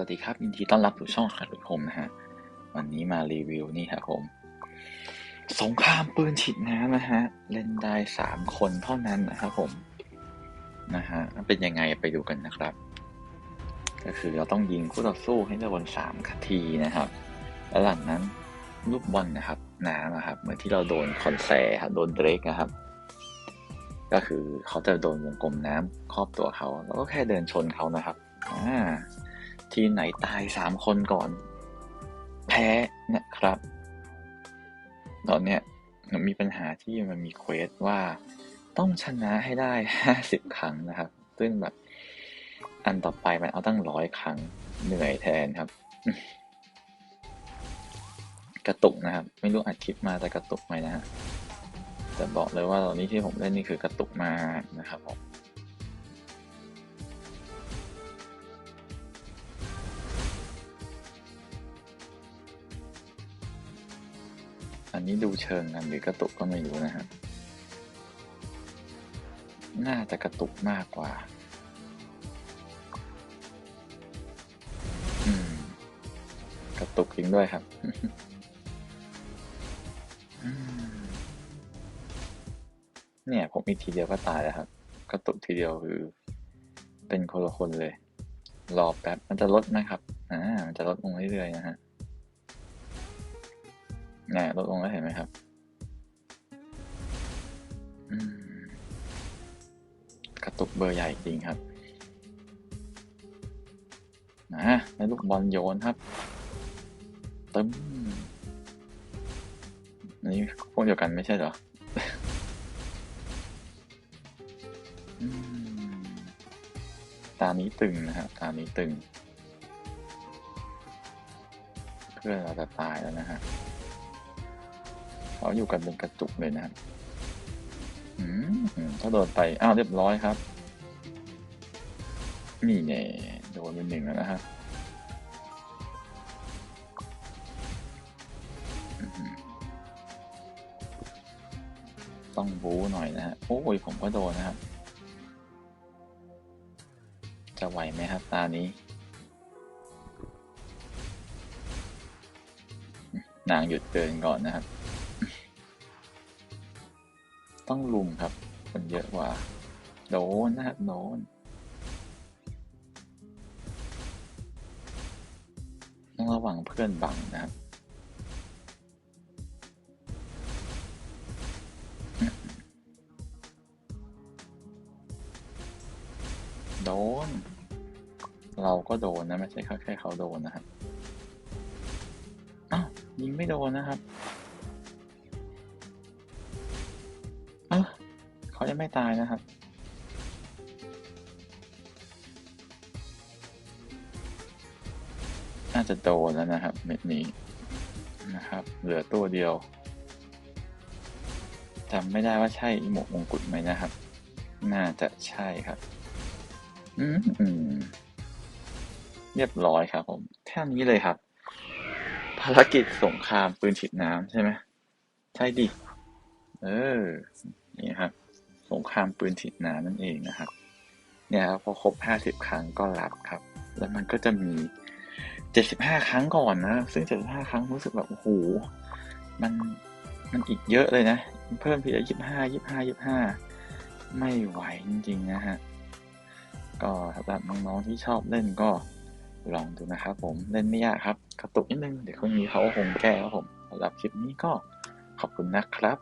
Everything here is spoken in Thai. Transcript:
วัสดีครับ ยินดีต้อนรับสู่ช่องขาดุคมนะฮะ วันนี้มารีวิวนี่ครับผม สงครามปืนฉีดน้ำนะฮะ เล่นได้สามคนเท่านั้นนะครับผม นะฮะเป็นยังไงไปดูกันนะครับ ก็คือเราต้องยิงคู่ต่อสู้ให้ได้บนสามทีนะครับ แล้วหลังนั้นลูกบอลนะครับน้ำนะครับ เหมือนที่เราโดนคอนแซครับโดนเดรกนะครับ ก็คือเขาจะโดนวงกลมน้ำครอบตัวเขา แล้วก็แค่เดินชนเขานะครับ อ่า ทีมไหนตายสามคนก่อน แพ้นะครับ ตอนเนี้ยมันมีปัญหาที่มันมีเควสว่าต้องชนะให้ได้ห้าสิบครั้งนะครับ ซึ่งแบบอันต่อไปมันเอาตั้งร้อยครั้งเหนื่อยแทนครับ กระตุกนะครับ ไม่รู้อัดคลิปมาแต่กระตุกไหมนะฮะแต่บอกเลยว่าตอนนี้ที่ผมเล่นนี่คือกระตุกมากนะครับผม อันนี้ดูเชิงกันหรือกระตุกก็ไม่รู้นะฮะ น่าจะกระตุกมากกว่า อืม กระตุกจริงด้วยครับเนี่ย ผมอีกทีเดียวก็ตายแล้วครับ กระตุกทีเดียวคือ เป็นคนละคนเลย รอแป๊บ มันจะลดนะครับ อ่า มันจะลดลงเรื่อยๆนะฮะ น่ลดลงแล้วเห็นไหมครับกระตุกเบอร์ใหญ่จริงครับนะแล้วลูกบอลโยนครับตึ้มอันนี้พวกเดียวกันไม่ใช่เหรอตานี้ตึงนะฮะตานี้ตึง เพื่อนเราจะตายแล้วนะฮะ เขาอยู่กันเป็นกระจุกเลยนะครับอืมถ้าโดนไป อ้าวเรียบร้อยครับ นี่แน่โดนเป็นหนึ่งแล้วนะฮะต้องบู๊หน่อยนะฮะ โอ้ยผมก็โดนนะครับ จะไหวไหมครับ ตานี้ นางหยุดเดินก่อนนะครับ ต้องลุมครับคนเยอะกว่า โดนนะครับโดนต้องระวังเพื่อนบังนะครับโดน เราก็โดนนะ ไม่ใช่แค่แค่เขาโดนนะครับ อ้าวยิงไม่โดนนะครับ เขายังไม่ตายนะครับน่าจะโดนแล้วนะครับเม็ดนี้นะครับ เหลือตัวเดียวจำไม่ได้ว่าใช่อีหมวกมงกุฎไหมนะครับ น่าจะใช่ครับอืมอืมเรียบร้อยครับผมแค่นี้เลยครับ ภารกิจสงครามปืนฉีดน้ำใช่ไหมใช่ดิ เออ นี่ครับ สงครามปืนฉีดน้ำนั่นเองนะครับเนี่ยครับพอครบห้าสิบครั้งก็รับครับ แล้วมันก็จะมีเจ็ดสิบห้าครั้งก่อนนะ ซึ่งเจ็ดสิบห้าครั้งรู้สึกแบบโอ้โหมันมันอีกเยอะเลยนะ เพิ่มทีละยี่ห้ายี่ห้ายี่ห้าไม่ไหวจริงๆนะฮะ ก็สำหรับน้องๆที่ชอบเล่นก็ลองดูนะครับผมเล่นไม่ยากครับ กระตุกนิดนึง เดี๋ยวคนนี้เขาคงแก้ครับผมสำหรับคลิปนี้ก็ขอบคุณนะครับ